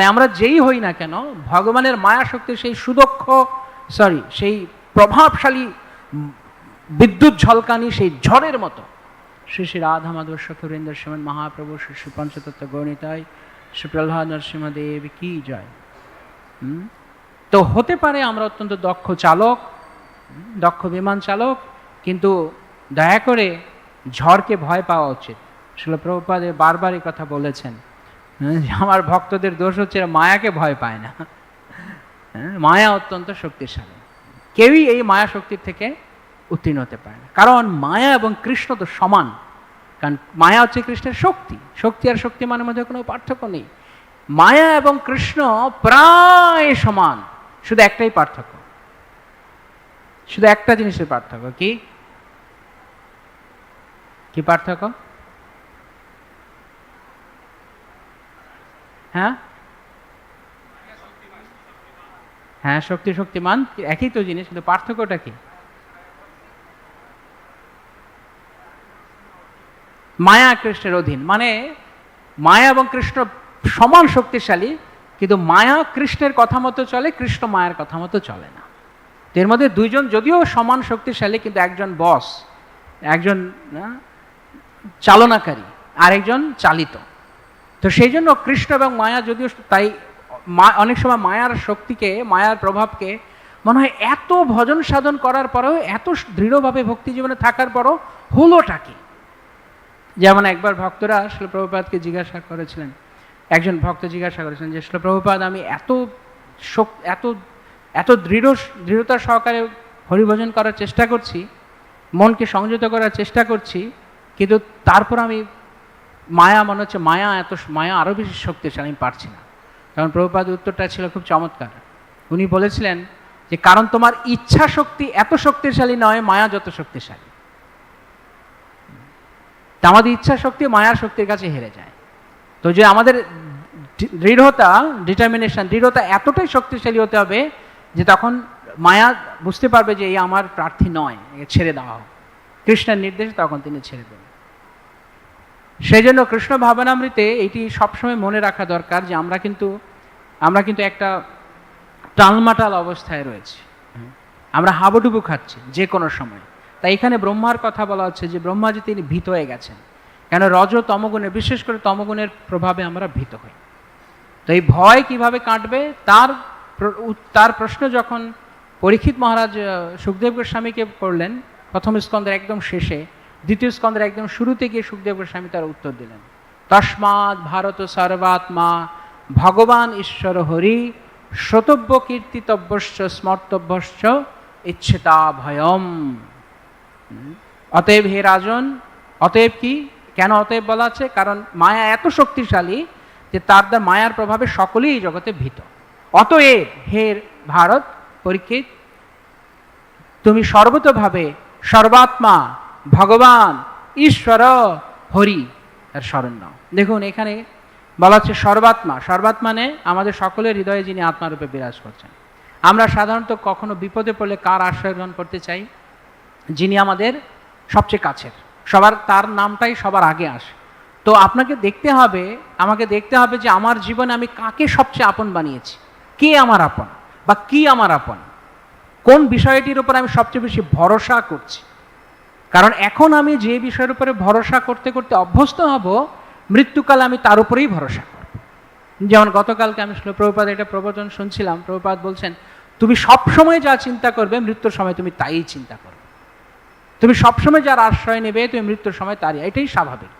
তাই আমরা যেই হই না কেন, ভগবানের মায়া শক্তির সেই সুদক্ষ সরি সেই প্রভাবশালী বিদ্যুৎ ঝলকানি সেই ঝড়ের মতো। শ্রী শ্রী রাধা মাধব সখুরেন্দ্র শ্রীমন মহাপ্রভু, শ্রী শ্রী পঞ্চতত্ত্ব গণিতায়, শ্রী প্রহ্লাদ নরসিংহদেব, কি জয়? তো হতে পারে আমরা অত্যন্ত দক্ষ চালক, দক্ষ বিমান চালক, কিন্তু দয়া করে ঝড়কে ভয় পাওয়া উচিত। শিল প্রভুপাদে বারবার এই কথা বলেছেন আমার ভক্তদের দোষ হচ্ছে মায়াকে ভয় পায় না। হ্যাঁ, মায়া অত্যন্ত শক্তিশালী। কেউই এই মায়া শক্তির থেকে উত্তীর্ণ হতে পারে না। কারণ মায়া এবং কৃষ্ণ তো সমান। কারণ মায়া হচ্ছে কৃষ্ণের শক্তি। শক্তি আর শক্তি শক্তিমানের মধ্যে কোনো পার্থক্য নেই। মায়া এবং কৃষ্ণ প্রায় সমান। শুধু একটাই পার্থক্য। শুধু একটা জিনিসের পার্থক্য। কি? কি পার্থক্য? হ্যাঁ? হ্যাঁ শক্তি শক্তিমান, একই তো জিনিস, কিন্তু পার্থক্যটা কি? মায়া কৃষ্ণের অধীন মানে মায়া এবং কৃষ্ণ সমান শক্তিশালী, কিন্তু মায়া কৃষ্ণের কথা মতো চলে, কৃষ্ণ মায়ের কথা মতো চলে না। এর মধ্যে দুইজন যদিও সমান শক্তিশালী, কিন্তু একজন বস, একজন চালনাকারী, আরেকজন চালিত। তো সেই জন্য কৃষ্ণ এবং মায়া যদিও তাই অনেক সময় মায়ার শক্তিকে, মায়ার প্রভাবকে মনে হয় এত ভজন সাধন করার পরেও, এত দৃঢ়ভাবে ভক্তি জীবনে থাকার পরও হলোটা কি? যেমন একবার ভক্তরা শিলপ্রভুপাদকে জিজ্ঞাসা করেছিলেন, একজন ভক্ত জিজ্ঞাসা করেছিলেন যে শিলপ্রভুপাদ আমি এত এত এত দৃঢ়, দৃঢ়তা সহকারে হরিভজন করার চেষ্টা করছি, মনকে সংযত করার চেষ্টা করছি, কিন্তু তারপর আমি মায়া মনে হচ্ছে মায়া এত মায়া আরও বেশি শক্তিশালী, আমি পারছি না। তখন প্রভুপাদ উত্তরটা ছিল খুব চমৎকার। উনি বলেছিলেন যে, কারণ তোমার ইচ্ছা শক্তি এত শক্তিশালী নয়, মায়া যত শক্তিশালী। তা আমাদের ইচ্ছা শক্তি মায়ার শক্তির কাছে হেরে যায়। তো যে আমাদের দৃঢ়তা ডিটারমিনেশন দৃঢ়তা এতটাই শক্তিশালী হতে হবে যে তখন মায়া বুঝতে পারবে যে, এই আমার প্রার্থী নয় ছেড়ে দেওয়া হোক। কৃষ্ণের নির্দেশে তখন তিনি ছেড়ে দেবেন। সেই জন্য কৃষ্ণ ভাবনামৃতে এটি সবসময় মনে রাখা দরকার যে আমরা কিন্তু আমরা কিন্তু একটা টালমাটাল অবস্থায় রয়েছি। আমরা হাবুডুবু খাচ্ছি যে কোনো সময়। তাই এখানে ব্রহ্মার কথা বলা হচ্ছে যে ব্রহ্মা যে তিনি ভীত হয়ে গেছেন। কেন রজ তমগুণে, বিশেষ করে তমগুণের প্রভাবে আমরা ভীত হই। তো এই ভয় কীভাবে কাটবে? তার তার প্রশ্ন যখন পরীক্ষিত মহারাজ সুখদেব গোস্বামীকে করলেন, প্রথম স্কন্দের একদম শেষে দ্বিতীয় স্কন্দের একদম শুরুতে গিয়ে সুখদেব গোস্বামী তার উত্তর দিলেন, তস্মাৎ ভারত সর্বাত্মা, ভগবান ঈশ্বর হরি, শ্রোতব্য কীর্তিতব্যশ্চ, স্মর্তব্যশ্চ, ইচ্ছেতা ভয়ম। অতএব হে রাজন, অতএব কি? কেন অতএব বলা আছে? কারণ মায়া এত শক্তিশালী যে তার দ্বারা মায়ার প্রভাবে সকলেই জগতে ভীত। অতএব হে ভারত পরীক্ষিত, তুমি সর্বতভাবে সর্বাত্মা ভগবান, ঈশ্বর, হরি, তার স্মরণ নাও। দেখুন, এখানে বলা হচ্ছে সর্বাত্মা। সর্বাত্মা মানে আমাদের সকলের হৃদয়ে যিনি আত্মারূপে বিরাজ করছেন। আমরা সাধারণত কখনো বিপদে পড়লে কার আশ্রয় গ্রহণ করতে চাই? যিনি আমাদের সবচেয়ে কাছের। সবার, তার নামটাই সবার আগে আসে। তো আপনাকে দেখতে হবে, আমাকে দেখতে হবে যে আমার জীবনে আমি কাকে সবচেয়ে আপন বানিয়েছি? কে আমার আপন? বা কি আমার আপন? কোন বিষয়টির উপর আমি সবচেয়ে বেশি ভরসা করছি? কারণ এখন আমি যে বিষয়ের উপরে ভরসা করতে করতে অভ্যস্ত হব, মৃত্যুকালে আমি তার উপরেই ভরসা করব। যেমন গতকালকে আমি শিল প্রভুপাদ একটা প্রবচন শুনছিলাম, প্রভুপাদ বলছেন, তুমি সব সময় যা চিন্তা করবে মৃত্যুর সময় তুমি তাই চিন্তা করবে তুমি সবসময় যার আশ্রয় নেবে তুমি মৃত্যুর সময় তারই, এটাই স্বাভাবিক।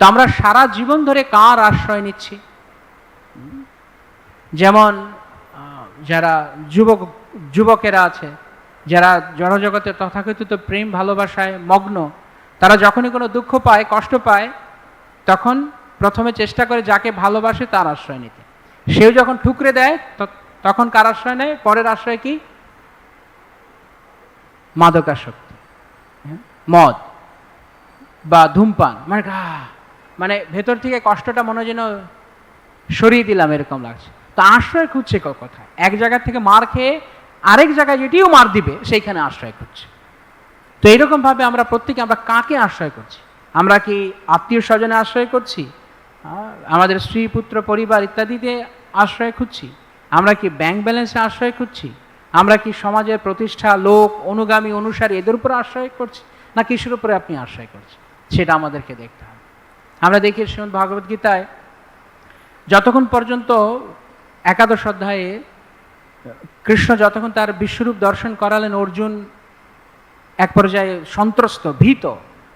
তো আমরা সারা জীবন ধরে কার আশ্রয় নিচ্ছি? যেমন যারা যুবক, যুবকেরা আছে যারা জড়জগতের তথাকথিত প্রেম, ভালোবাসায় মগ্ন, তারা যখনই কোনো দুঃখ পায়, কষ্ট পায়, তখন প্রথমে চেষ্টা করে যাকে ভালোবাসে তার আশ্রয় নিতে। সেও যখন ঠুকরে দেয় তখন কার আশ্রয় নেয়? পরের আশ্রয় কি? মাদকাসক্তি। হ্যাঁ? মদ বা ধূমপান। মানে মানে ভেতর থেকে কষ্টটা মনে যেন সরিয়ে দিলাম, এরকম লাগছে। তো আশ্রয় খুঁজছে কোথায়? এক জায়গা থেকে মার খেয়ে আরেক জায়গায় যেটিও মার দিবে, সেইখানে আশ্রয় খুঁজছে তো এইরকম ভাবে আমরা প্রত্যেকে আমরা কাকে আশ্রয় করছি? আমরা কি আত্মীয় স্বজনে আশ্রয় করছি? আমাদের স্ত্রী, পুত্র, পরিবার ইত্যাদিতে আশ্রয় খুঁজছি? আমরা কি ব্যাংক ব্যালেন্সে আশ্রয় খুঁজছি? আমরা কি সমাজের প্রতিষ্ঠা, লোক, অনুগামী, অনুসারী এদের উপরে আশ্রয় করছি? না কিসের উপরে আপনি আশ্রয় করছেন? সেটা আমাদেরকে দেখতে হবে। আমরা দেখি শ্রীমদ ভাগবত গীতায়, যতক্ষণ পর্যন্ত একাদশ অধ্যায়ে কৃষ্ণ যতক্ষণ তার বিশ্বরূপ দর্শন করালেন, অর্জুন এক পর্যায়ে সন্ত্রস্ত, ভীত।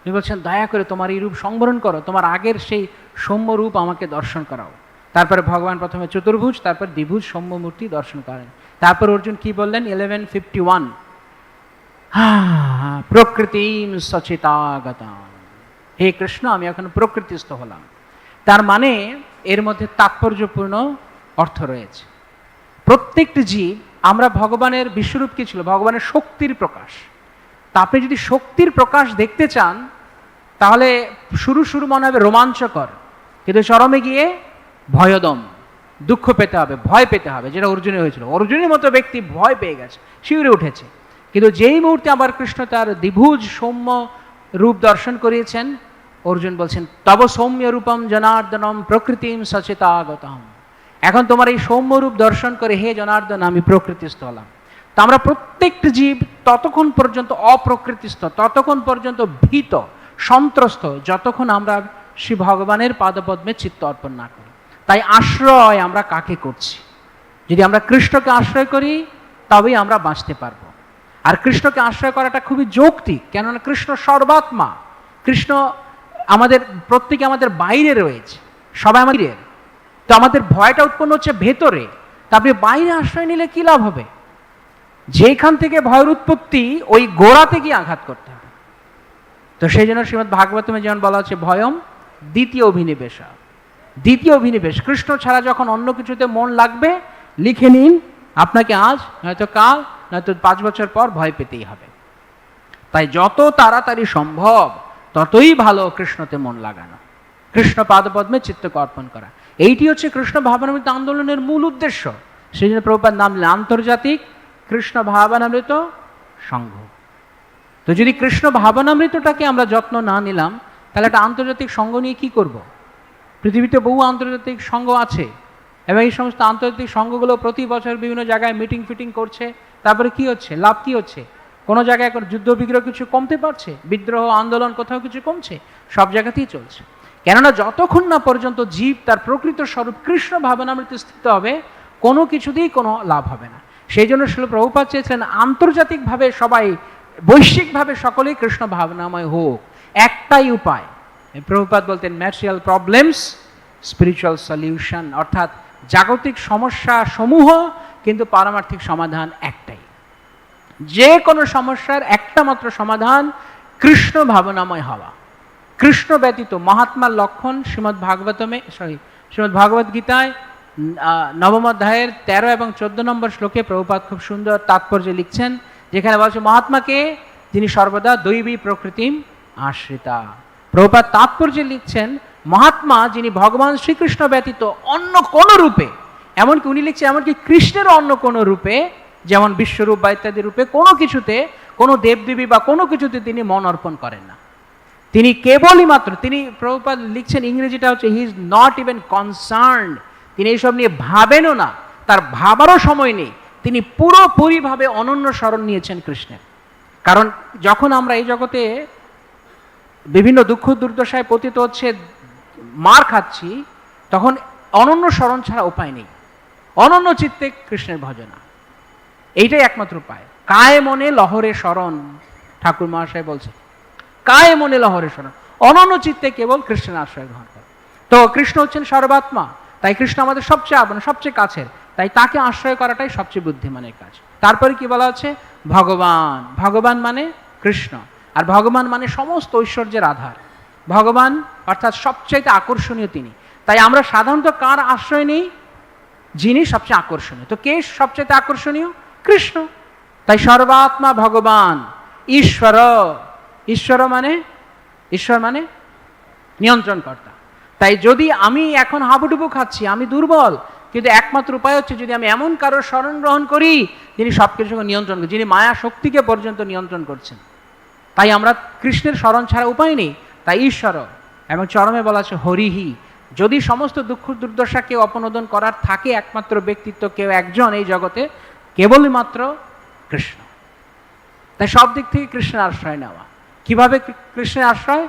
তিনি বলছেন, দয়া করে তোমার এই রূপ সংবরণ করো, তোমার আগের সেই সৌম্য রূপ আমাকে দর্শন করাও। তারপরে ভগবান প্রথমে চতুর্ভুজ, তারপর দ্বিভুজ সৌম্য মূর্তি দর্শন করেন। তারপর অর্জুন কি বললেন? ইলেভেন ফিফটি ওয়ান প্রকৃতিম সচেতাগতাম। হে কৃষ্ণ, আমি এখন প্রকৃতিস্থ হলাম। তার মানে এর মধ্যে তাৎপর্যপূর্ণ অর্থ রয়েছে। প্রত্যেকটি জীব, আমরা ভগবানের বিশ্বরূপ কি ছিল? ভগবানের শক্তির প্রকাশ। তা আপনি যদি শক্তির প্রকাশ দেখতে চান, তাহলে শুরু শুরু মনে হবে রোমাঞ্চকর। কিন্তু চরমে গিয়ে ভয়দম, দুঃখ পেতে হবে, ভয় পেতে হবে, যেটা অর্জুনে হয়েছিল। অর্জুনের মতো ব্যক্তি ভয় পেয়ে গেছে, শিউরে উঠেছে। কিন্তু যেই মুহূর্তে আবার কৃষ্ণ তার দ্বিভুজ সৌম্য রূপ দর্শন করিয়েছেন, অর্জুন বলছেন, তব সৌম্য রূপম জনার্দনম প্রকৃতিম সচেতাগতম। এখন তোমার এই সৌম্যরূপ দর্শন করে হে জনার্দন, আমি প্রকৃতিস্থ হলাম তো আমরা প্রত্যেকটি জীব ততক্ষণ পর্যন্ত অপ্রকৃতিস্থ, ততক্ষণ পর্যন্ত ভীত, সন্ত্রস্ত, যতক্ষণ আমরা শ্রী ভগবানের পাদপদ্মে চিত্ত অর্পণ না করি। তাই আশ্রয় আমরা কাকে করছি? যদি আমরা কৃষ্ণকে আশ্রয় করি, তবেই আমরা বাঁচতে পারব। আর কৃষ্ণকে আশ্রয় করাটা খুবই যৌক্তিক, কেননা কৃষ্ণ সর্বাত্মা। কৃষ্ণ আমাদের, প্রত্যেকে আমাদের বাইরে রয়েছে, সবাই আমাদের তো আমাদের ভয়টা উৎপন্ন হচ্ছে ভেতরে। তা আপনি বাইরে আশ্রয় নিলে কি লাভ হবে? যেখান থেকে ভয়ের উৎপত্তি, ওই গোড়াতে গিয়ে আঘাত করতে হবে। তো সেই জন্য শ্রীমদ ভাগবতমে যেমন বলা হচ্ছে, ভয়ম দ্বিতীয় অভিনিবেশ। দ্বিতীয় অভিনিবেশ, কৃষ্ণ ছাড়া যখন অন্য কিছুতে মন লাগবে, লিখে নিন, আপনাকে আজ, নয়তো কাল, নয়তো পাঁচ বছর পর ভয় পেতেই হবে। তাই যত তাড়াতাড়ি সম্ভব, ততই ভালো কৃষ্ণতে মন লাগানো। কৃষ্ণ পাদপদ্মে চিত্তকে অর্পণ করা। এইটি হচ্ছে কৃষ্ণ ভাবনামৃত আন্দোলনের মূল উদ্দেশ্য। সেই জন্য প্রভুপাত নাম দিলেন আন্তর্জাতিক কৃষ্ণ ভাবনামৃত সংঘ। তো যদি কৃষ্ণ ভাবনামৃতটাকে আমরা যত্ন না নিলাম, তাহলে একটা আন্তর্জাতিক সংঘ নিয়ে কি করব। পৃথিবীতে বহু আন্তর্জাতিক সংঘ আছে এবং এই সমস্ত আন্তর্জাতিক সংঘগুলো প্রতি বছর বিভিন্ন জায়গায় মিটিং ফিটিং করছে। তারপরে কি হচ্ছে? লাভ কি হচ্ছে? কোনো জায়গায় এখন যুদ্ধ বিগ্রহ কিছু কমতে পারছে? বিদ্রোহ, আন্দোলন কোথাও কিছু কমছে? সব জায়গাতেই চলছে। কেননা যতক্ষণ না পর্যন্ত জীব তার প্রকৃত স্বরূপ কৃষ্ণ ভাবনামৃতে স্থিত হবে, কোনো কিছুতেই কোনো লাভ হবে না। সেই জন্য শিল প্রভুপাত চেয়েছিলেন আন্তর্জাতিকভাবে সবাই, বৈশ্বিকভাবে সকলেই কৃষ্ণ ভাবনাময় হোক। একটাই উপায়। প্রভুপাত বলতেন ম্যাটেরিয়াল প্রবলেমস স্পিরিচুয়াল সলিউশন অর্থাৎ জাগতিক সমস্যা সমূহ, কিন্তু পারমার্থিক সমাধান একটাই। যে কোনো সমস্যার একটা মাত্র সমাধান কৃষ্ণ ভাবনাময় হওয়া। কৃষ্ণ ব্যতীত মহাত্মার লক্ষণ শ্রীমদ্ ভাগবতমে সরি শ্রীমদ্ ভাগবত গীতায় নবম অধ্যায়ের তেরো এবং চোদ্দ নম্বর শ্লোকে প্রভুপাত খুব সুন্দর তাৎপর্য লিখছেন, যেখানে বলছে, মহাত্মাকে যিনি সর্বদা দৈবী প্রকৃতিম আশ্রিতা। প্রভুপাত তাৎপর্য লিখছেন, মহাত্মা যিনি ভগবান শ্রীকৃষ্ণ ব্যতীত অন্য কোন রূপে, এমনকি উনি লিখছেন, এমনকি কৃষ্ণের অন্য কোনো রূপে, যেমন বিশ্বরূপ বা ইত্যাদি রূপে কোনো কিছুতে কোনো দেবদেবী বা কোনো কিছুতে তিনি মন অর্পণ করেন না। তিনি কেবলই মাত্র, তিনি প্রভুপাত লিখছেন ইংরেজিটা হচ্ছে he is not even concern তিনি এইসব নিয়ে ভাবেনও না, তার ভাবারও সময় নেই। তিনি পুরোপুরিভাবে অনন্য স্মরণ নিয়েছেন কৃষ্ণের। কারণ যখন আমরা এই জগতে বিভিন্ন দুঃখ দুর্দশায় পতিত হচ্ছে, মার খাচ্ছি, তখন অনন্য স্মরণ ছাড়া উপায় নেই। অনন্য চিত্তে কৃষ্ণের ভজনা। এইটাই একমাত্র উপায়। কায় মনে লহরে স্মরণ, ঠাকুর মহাশয় বলছে কায় মনে লহরে স্মরণ অনন্য চিত্তে কেবল কৃষ্ণের আশ্রয় গ্রহণ করে। তো কৃষ্ণ হচ্ছেন সর্বাত্মা। তাই কৃষ্ণ আমাদের সবচেয়ে আপন, সবচেয়ে কাছের। তাই তাকে আশ্রয় করাটাই সবচেয়ে বুদ্ধিমানের কাজ। তারপরে কি বলা হচ্ছে? ভগবান। ভগবান মানে কৃষ্ণ। আর ভগবান মানে সমস্ত ঐশ্বর্যের আধার। ভগবান অর্থাৎ সবচাইতে আকর্ষণীয় তিনি। তাই আমরা সাধারণত কার আশ্রয় নেই? যিনি সবচেয়ে আকর্ষণীয়। তো কে সবচেয়ে আকর্ষণীয়? কৃষ্ণ। তাই সর্বাত্মা ভগবান, ঈশ্বর। ঈশ্বর মানে ঈশ্বর মানে নিয়ন্ত্রণকর্তা। তাই যদি আমি এখন হাবুডুবু খাচ্ছি, আমি দুর্বল, কিন্তু একমাত্র উপায় হচ্ছে যদি আমি এমন কারোর স্মরণ গ্রহণ করি, যিনি সব কিছুকে নিয়ন্ত্রণ করেন যিনি মায়া শক্তিকে পর্যন্ত নিয়ন্ত্রণ করছেন। তাই আমরা কৃষ্ণের স্মরণ ছাড়া উপায় নেই, তাই ঈশ্বর এবং চরমে বলা আছে হরিহি। যদি সমস্ত দুঃখ দুর্দশাকে অপনোদন করার থাকে, একমাত্র ব্যক্তিত্ব কেউ একজন এই জগতে কেবলই মাত্র কৃষ্ণ। তাই সব দিক থেকে কৃষ্ণের আশ্রয় নেওয়া। কীভাবে কৃষ্ণের আশ্রয়?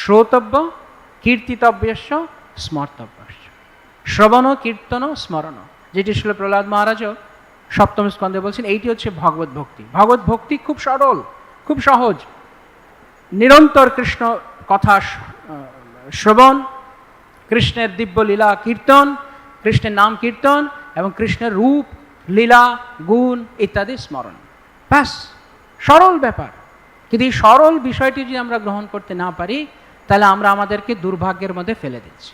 শ্রোতব্য, কীর্তিতব্যস্য, স্মর্তব্যস্য। শ্রবণ, কীর্তন, স্মরণ। যেটি ছিল প্রহ্লাদ মহারাজও সপ্তম স্কন্ধে বলছেন, এইটি হচ্ছে ভগবত ভক্তি। ভগবত ভক্তি খুব সরল, খুব সহজ। নিরন্তর কৃষ্ণ কথা শ্রবণ, কৃষ্ণের দিব্য লীলা কীর্তন, কৃষ্ণের নাম কীর্তন, এবং কৃষ্ণের রূপ, লীলা, গুণ ইত্যাদি স্মরণ। ব্যাস, সরল ব্যাপার। কিন্তু এই সরল বিষয়টি যদি আমরা গ্রহণ করতে না পারি, তাহলে আমরা আমাদেরকে দুর্ভাগ্যের মধ্যে ফেলে দিচ্ছি।